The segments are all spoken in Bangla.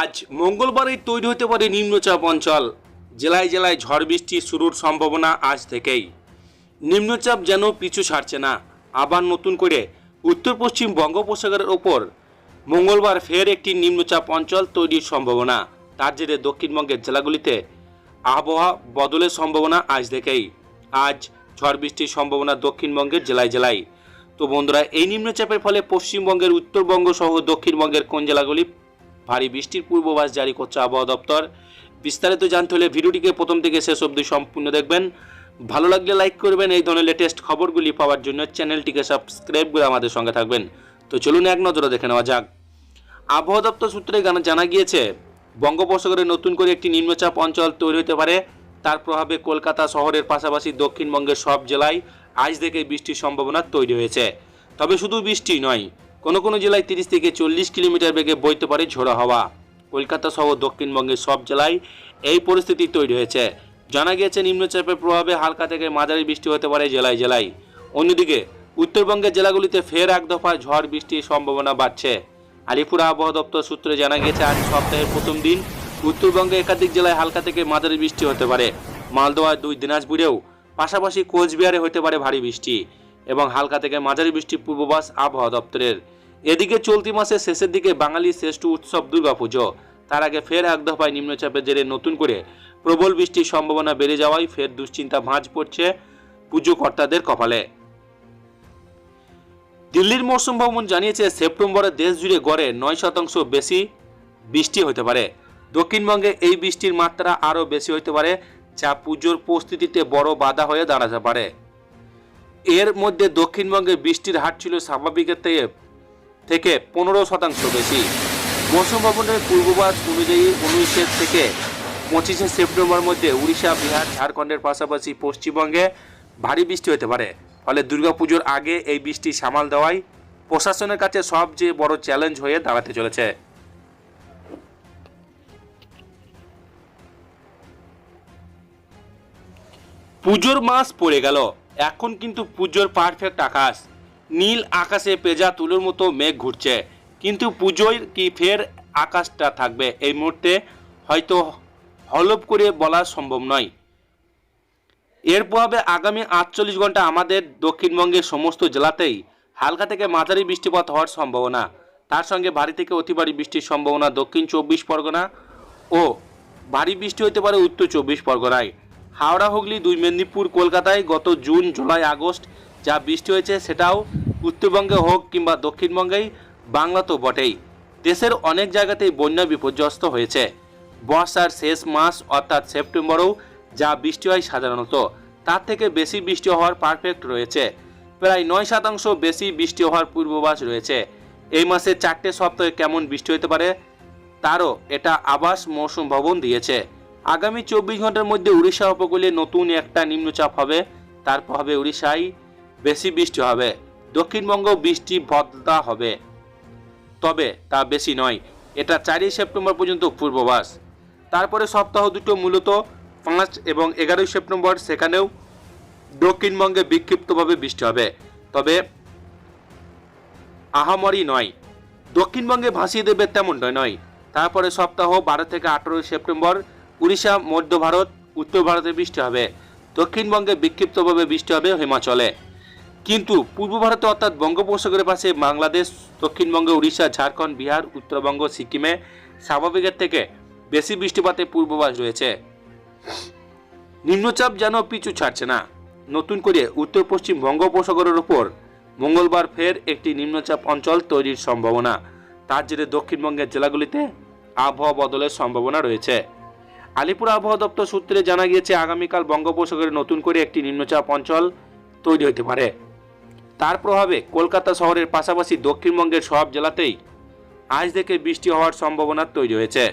আজ মঙ্গলবারই তৈরি হতে পারে নিম্নচাপ অঞ্চল। জেলায় জেলায় ঝড় বৃষ্টি শুরুর সম্ভাবনা আজ থেকেই। নিম্নচাপ যেন পিছু ছাড়ছে না। আবার নতুন করে উত্তর পশ্চিম বঙ্গোপসাগরের ওপর মঙ্গলবার ফের একটি নিম্নচাপ অঞ্চল তৈরির সম্ভাবনা। তার জেরে দক্ষিণবঙ্গের জেলাগুলিতে আবহাওয়া বদলের সম্ভাবনা আজ থেকেই। আজ ঝড় বৃষ্টির সম্ভাবনা দক্ষিণবঙ্গের জেলায় জেলায়। তো বন্ধুরা, এই নিম্নচাপের ফলে পশ্চিমবঙ্গের উত্তরবঙ্গ সহ দক্ষিণবঙ্গের কোন জেলাগুলি ভারী বৃষ্টির পূর্বাভাস জারি করছে আবহাওয়া দপ্তর। বিস্তারিত জানতে হলে ভিডিওটিকে প্রথম থেকে শেষ অবধি সম্পূর্ণ দেখবেন। ভালো লাগলে লাইক করবেন, এই ধরনের লেটেস্ট খবরগুলি পাওয়ার জন্য চ্যানেলটিকে সাবস্ক্রাইব করে আমাদের সঙ্গে থাকবেন। তো চলুন এক নজরে দেখে নেওয়া যাক। আবহাওয়া দপ্তর সূত্রে জানা গিয়েছে, বঙ্গোপসাগরে নতুন করে একটি নিম্নচাপ অঞ্চল তৈরি হতে পারে। তার প্রভাবে কলকাতা শহরের পাশাপাশি দক্ষিণবঙ্গের সব জেলায় আজ থেকে বৃষ্টির সম্ভাবনা তৈরি হয়েছে। তবে শুধু বৃষ্টি নয় কোনো কোনো জেলায় তিরিশ থেকে চল্লিশ কিলোমিটার বেগে বইতে পারে ঝোড়ো হাওয়া। কলকাতা সহ দক্ষিণবঙ্গের সব জেলায় এই পরিস্থিতি তৈরি হয়েছে। জানা গিয়েছে, নিম্নচাপের প্রভাবে হালকা থেকে মাঝারি বৃষ্টি হতে পারে জেলায় জেলায়। অন্যদিকে, উত্তরবঙ্গের জেলাগুলিতে ফের এক দফা ঝড় বৃষ্টির সম্ভাবনা বাড়ছে। আলিপুর আবহাওয়া দপ্তর সূত্রে জানা গিয়েছে, আজ সপ্তাহের প্রথম দিন উত্তরবঙ্গে একাধিক জেলায় হালকা থেকে মাঝারি বৃষ্টি হতে পারে। মালদহ দুই, দিনাজপুরেও পাশাপাশি কোচবিহারে হতে পারে ভারী বৃষ্টি। এবং হালকা থেকে মাঝারি বৃষ্টির পূর্বাভাস আবহাওয়া দপ্তরের। এদিকে চলতি মাসের শেষের দিকে বাঙালির শ্রেষ্ঠ উৎসব দুর্গাপুজো। তার আগে ফের এক দফায় নিম্নচাপের জেরে নতুন করে প্রবল বৃষ্টির সম্ভাবনা বেড়ে যাওয়ায় ফের দুশ্চিন্তা ভাঁজ পড়ছে পুজো কর্তাদের কপালে। দিল্লির মৌসুম ভবন জানিয়েছে, সেপ্টেম্বরে দেশ জুড়ে গড়ে নয় শতাংশ বেশি বৃষ্টি হতে পারে। দক্ষিণবঙ্গে এই বৃষ্টির মাত্রা আরও বেশি হতে পারে, যা পুজোর প্রস্তুতিতে বড় বাধা হয়ে দাঁড়াতে পারে। এর মধ্যে দক্ষিণবঙ্গে বৃষ্টির হার ছিল স্বাভাবিকের থেকে থেকে পনেরো শতাংশ বেশি। মৌসুম ভবনের পূর্বাভাস অনুযায়ী উনিশে থেকে পঁচিশে সেপ্টেম্বর মধ্যে উড়িষ্যা, বিহার, ঝাড়খণ্ডের পাশাপাশি পশ্চিমবঙ্গে ভারী বৃষ্টি হতে পারে। ফলে দুর্গাপুজোর আগে এই বৃষ্টি সামাল দেওয়াই প্রশাসনের কাছে সবচেয়ে বড় চ্যালেঞ্জ হয়ে দাঁড়াতে চলেছে। পুজোর মাস পড়ে গেল। এখন কিন্তু পুজোর পারফেক্ট আকাশ। নীল আকাশে পেজা তুলোর মতো মেঘ ঘুরছে। কিন্তু পুজোয় কি ফের আকাশটা থাকবে? এই মুহূর্তে হয়তো হলপ করে বলা সম্ভব নয়। এর প্রভাবে আগামী আটচল্লিশ ঘণ্টা আমাদের দক্ষিণবঙ্গের সমস্ত জেলাতেই হালকা থেকে মাঝারি বৃষ্টিপাত হওয়ার সম্ভাবনা। তার সঙ্গে ভারী থেকে অতি ভারী বৃষ্টির সম্ভাবনা দক্ষিণ চব্বিশ পরগনা ও ভারী বৃষ্টি হতে পারে উত্তর চব্বিশ পরগনায়। হাওড়া, হুগলি, দুই মেদিনীপুর, কলকাতায় গত জুন, জুলাই, আগস্ট যা বৃষ্টি হয়েছে সেটাও উত্তরবঙ্গে হোক কিংবা দক্ষিণবঙ্গেই বাংলা তো বটেই। দেশের অনেক জায়গাতেই বন্যা বিপর্যস্ত হয়েছে। বর্ষার শেষ মাস অর্থাৎ সেপ্টেম্বরেও যা বৃষ্টি হয় সাধারণত, তার থেকে বেশি বৃষ্টি হওয়ার পারফেক্ট রয়েছে। প্রায় নয় শতাংশ বেশি বৃষ্টি হওয়ার পূর্বাভাস রয়েছে। এই মাসে চারটে সপ্তাহে কেমন বৃষ্টি হতে পারে, তারও এটা আবাস মৌসুম ভবন দিয়েছে। আগামী চব্বিশ ঘণ্টার মধ্যে উড়িষ্যা উপকূলে নতুন একটা নিম্নচাপ হবে। তার প্রভাবে উড়িষ্যায় বেশি বৃষ্টি হবে। দক্ষিণবঙ্গ বৃষ্টি ভদ্রতা হবে। তবে তা বেশি নয়। এটা চারই সেপ্টেম্বর পর্যন্ত পূর্ববাস তারপরে সপ্তাহ দুটো মূলত পাঁচ এবং এগারোই সেপ্টেম্বর সেখানেও দক্ষিণবঙ্গে বিক্ষিপ্তভাবে বৃষ্টি হবে। তবে আহামরি নয়। দক্ষিণবঙ্গে ভাসিয়ে দেবে তেমনটা নয়। তারপরে সপ্তাহ বারো থেকে আঠেরোই সেপ্টেম্বর উড়িষ্যা, মধ্য ভারত, উত্তর ভারতে বৃষ্টি হবে। দক্ষিণবঙ্গে বিক্ষিপ্তভাবে বৃষ্টি হবে হিমাচলে। কিন্তু পূর্ব ভারতে অর্থাৎ বঙ্গোপসাগরের পাশে বাংলাদেশ, দক্ষিণবঙ্গে উড়িষ্যা, ঝাড়খণ্ড, বিহার, উত্তরবঙ্গ, সিকিমে স্বাভাবিকের থেকে বেশি বৃষ্টিপাতের পূর্বাভাস রয়েছে। নিম্নচাপ যেন পিছু ছাড়ছে না। নতুন করে উত্তর পশ্চিম বঙ্গোপসাগরের ওপর মঙ্গলবার ফের একটি নিম্নচাপ অঞ্চল তৈরির সম্ভাবনা। তার জেরে দক্ষিণবঙ্গের জেলাগুলিতে আবহাওয়া বদলের সম্ভাবনা রয়েছে। আলিপুর আবহাওয়া দপ্তর সূত্রে জানা গিয়েছে, আগামীকাল বঙ্গোপসাগরে নতুন করে একটি নিম্নচাপ অঞ্চল তৈরি হতে পারে। তার প্রভাবে কলকাতা শহরের পাশাপাশি দক্ষিণবঙ্গের সব জেলাতেই আজ থেকে বৃষ্টি হওয়ার সম্ভাবনা তৈরি হয়েছে।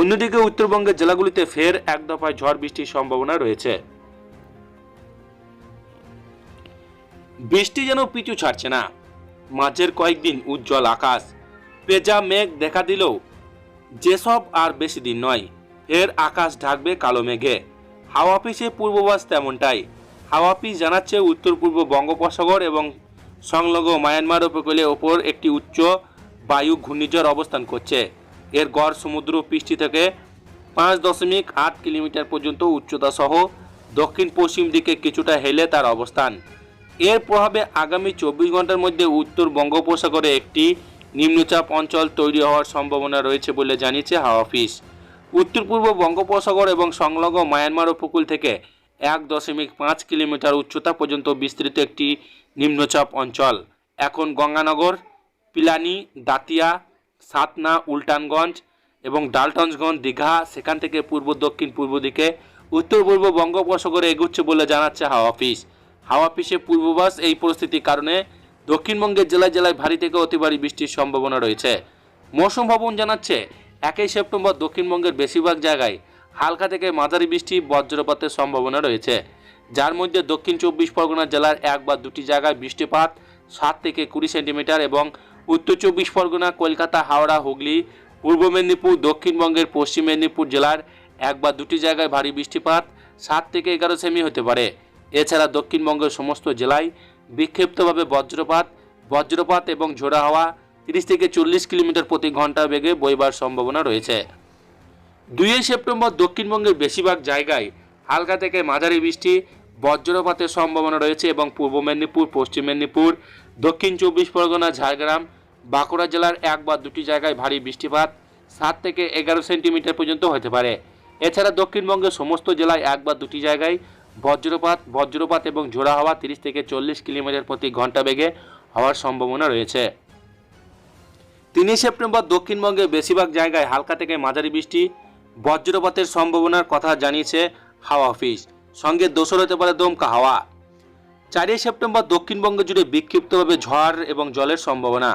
অন্যদিকে উত্তরবঙ্গের জেলাগুলিতে ফের এক দফায় ঝড় বৃষ্টির সম্ভাবনা রয়েছে। বৃষ্টি যেন পিছু ছাড়ছে না। মাঝের কয়েকদিন উজ্জ্বল আকাশ। পেজা মেঘ দেখা দিলেও যেসব আর বেশি দিন নয়। ফের আকাশ ঢাকবে কালো মেঘে। হাওয়া অফিসে পূর্বাভাস তেমনটাই। হাওয়া অফিস জানাচ্ছে উত্তর পূর্ব বঙ্গোপসাগর এবং সংলগ্ন মায়ানমার উপকূলের ওপর একটি উচ্চ বায়ু ঘূর্ণিঝড় অবস্থান করছে। এর গড় সমুদ্র পৃষ্ঠ থেকে পাঁচ দশমিক আট কিলোমিটার পর্যন্ত উচ্চতা সহ দক্ষিণ পশ্চিম দিকে কিছুটা হেলে তার অবস্থান। এর প্রভাবে আগামী চব্বিশ ঘণ্টার মধ্যে উত্তর বঙ্গোপসাগরে একটি নিম্নচাপ অঞ্চল তৈরি হওয়ার সম্ভাবনা রয়েছে বলে জানিয়েছে হাওয়া অফিস উত্তর পূর্ব বঙ্গোপসাগর এবং সংলগ্ন মায়ানমার উপকূল থেকে এক দশমিক পাঁচ কিলোমিটার উচ্চতা পর্যন্ত বিস্তৃত একটি নিম্নচাপ অঞ্চল। এখন গঙ্গানগর, পিলানি, দাতিয়া, সাতনা, উল্টানগঞ্জ এবং ডালটনসগঞ্জ দীঘা সেখান থেকে পূর্ব, দক্ষিণ, পূর্ব দিকে উত্তর পূর্ব বঙ্গোপসাগরে এগুচ্ছে বলে জানাচ্ছে হাওয়া অফিস। হাওয়া অফিসে পূর্ববাস এই পরিস্থিতির কারণে দক্ষিণবঙ্গের জেলায় জেলায় ভারী থেকে অতি ভারী বৃষ্টির সম্ভাবনা রয়েছে। মৌসুম ভবন জানাচ্ছে একই সেপ্টেম্বর দক্ষিণবঙ্গের বেশিরভাগ জায়গায় হালকা থেকে মাঝারি বৃষ্টি, বজ্রপাতের সম্ভাবনা রয়েছে। যার মধ্যে দক্ষিণ চব্বিশ পরগনা জেলার এক বা দুটি জায়গায় বৃষ্টিপাত, সাত থেকে কুড়ি সেন্টিমিটার এবং উত্তর চব্বিশ পরগনা, কলকাতা, হাওড়া, হুগলি, পূর্ব মেদিনীপুর, দক্ষিণবঙ্গের পশ্চিম মেদিনীপুর জেলার এক বা দুটি জায়গায় ভারী বৃষ্টিপাত, সাত থেকে এগারো সেমি হতে পারে। এছাড়া দক্ষিণবঙ্গের সমস্ত জেলায় বিক্ষিপ্তভাবে বজ্রপাত বজ্রপাত এবং ঝোড়া হাওয়া তিরিশ থেকে চল্লিশ কিলোমিটার প্রতি ঘণ্টা বেগে বইবার সম্ভাবনা রয়েছে। দুইই সেপ্টেম্বর দক্ষিণবঙ্গের বেশিরভাগ জায়গায় হালকা থেকে মাঝারি বৃষ্টি, বজ্রপাতের সম্ভাবনা রয়েছে এবং পূর্ব মেদিনীপুর, পশ্চিম মেদিনীপুর, দক্ষিণ চব্বিশ পরগনা, ঝাড়গ্রাম, বাঁকুড়া জেলার এক বা দুটি জায়গায় ভারী বৃষ্টিপাত সাত থেকে এগারো সেন্টিমিটার পর্যন্ত হতে পারে। এছাড়া দক্ষিণবঙ্গের সমস্ত জেলায় এক বা দুটি জায়গায় বজ্রপাত বজ্রপাত এবং ঝোড়া হাওয়া তিরিশ থেকে চল্লিশ কিলোমিটার প্রতি ঘণ্টা বেগে হওয়ার সম্ভাবনা রয়েছে। তিনই সেপ্টেম্বর দক্ষিণবঙ্গের বেশিরভাগ জায়গায় হালকা থেকে মাঝারি বৃষ্টি, বজ্রপাতের সম্ভাবনার কথা জানিয়েছে হাওয়া অফিস। সঙ্গে দোসর হতে পারে দমকা হাওয়া। চারই সেপ্টেম্বর দক্ষিণবঙ্গ জুড়ে বিক্ষিপ্তভাবে ঝড় এবং জলের সম্ভাবনা।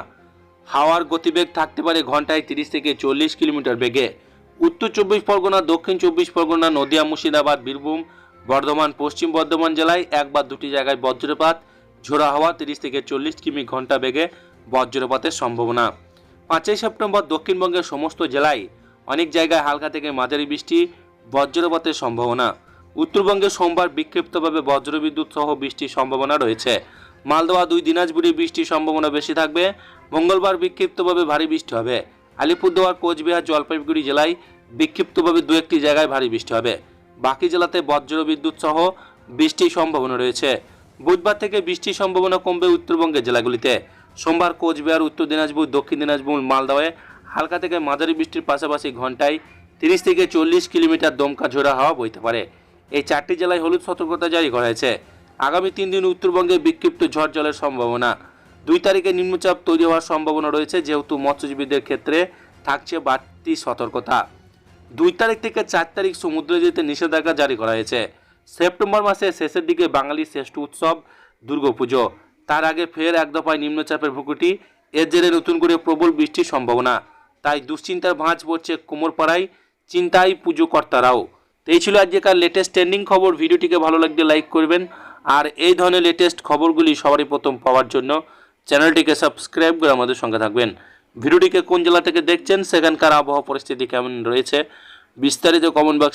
হাওয়ার গতিবেগ থাকতে পারে ঘন্টায় তিরিশ থেকে চল্লিশ কিলোমিটার বেগে। উত্তর চব্বিশ পরগনা, দক্ষিণ চব্বিশ পরগনা, নদিয়া, মুর্শিদাবাদ, বীরভূম, বর্ধমান, পশ্চিম বর্ধমান জেলায় এক বা দুটি জায়গায় বজ্রপাত, ঝোড়া হাওয়া তিরিশ থেকে চল্লিশ কিমি ঘণ্টা বেগে বজ্রপাতের সম্ভাবনা। পাঁচই সেপ্টেম্বর দক্ষিণবঙ্গের সমস্ত জেলায় অনেক জায়গায় হালকা থেকে মাঝারি বৃষ্টি, বজ্রপাতের সম্ভাবনা। উত্তরবঙ্গে সোমবার বিক্ষিপ্তভাবে বজ্রবিদ্যুৎ সহ বৃষ্টির সম্ভাবনা রয়েছে। মালদহ দুই দিনাজপুরে বৃষ্টির সম্ভাবনা বেশি থাকবে। মঙ্গলবার বিক্ষিপ্তভাবে ভারী বৃষ্টি হবে। আলিপুরদুয়ার, কোচবিহার, জলপাইগুড়ি জেলায় বিক্ষিপ্তভাবে দু একটি জায়গায় ভারী বৃষ্টি হবে। বাকি জেলাতে বজ্রবিদ্যুৎ সহ বৃষ্টির সম্ভাবনা রয়েছে। বুধবার থেকে বৃষ্টির সম্ভাবনা কমবে উত্তরবঙ্গের জেলাগুলিতে। সোমবার কোচবিহার, উত্তর দিনাজপুর, দক্ষিণ দিনাজপুর মালদহে হালকা থেকে মাঝারি বৃষ্টির পাশাপাশি ঘন্টায় তিরিশ থেকে চল্লিশ কিলোমিটার দমকা ঝোড়া হাওয়া বইতে পারে। এই চারটি জেলায় হলুদ সতর্কতা জারি করা হয়েছে। আগামী তিন দিন উত্তরবঙ্গে বিক্ষিপ্ত ঝড় জলের সম্ভাবনা। দুই তারিখে নিম্নচাপ তৈরি হওয়ার সম্ভাবনা রয়েছে, যেহেতু মৎস্যজীবীদের ক্ষেত্রে থাকছে বাড়তি সতর্কতা। দুই তারিখ থেকে চার তারিখ সমুদ্রে যেতে নিষেধাজ্ঞা জারি করা হয়েছে। সেপ্টেম্বর মাসের শেষের দিকে বাঙালির শ্রেষ্ঠ উৎসব দুর্গাপুজো। তার আগে ফের এক দফায় নিম্নচাপের ভুকুটি, এর জেরে নতুন করে প্রবল বৃষ্টির সম্ভাবনা। তাই দুশ্চিন্তার ভাঁজ পড়ছে কোমরপাড়ায় চিন্তায় পুজো কর্তারাও তো এই ছিল আজকেকার লেটেস্ট ট্রেন্ডিং খবর। ভিডিওটিকে ভালো লাগলে লাইক করবেন। আর এই ধরনের লেটেস্ট খবরগুলি সবারই প্রথম পাওয়ার জন্য চ্যানেলটিকে সাবস্ক্রাইব করে আমাদের সঙ্গে থাকবেন। ভিডিওটিকে কোন জেলা থেকে দেখছেন, সেখানকার আবহাওয়া পরিস্থিতি কেমন রয়েছে, বিস্তারিত কমেন্ট বক্স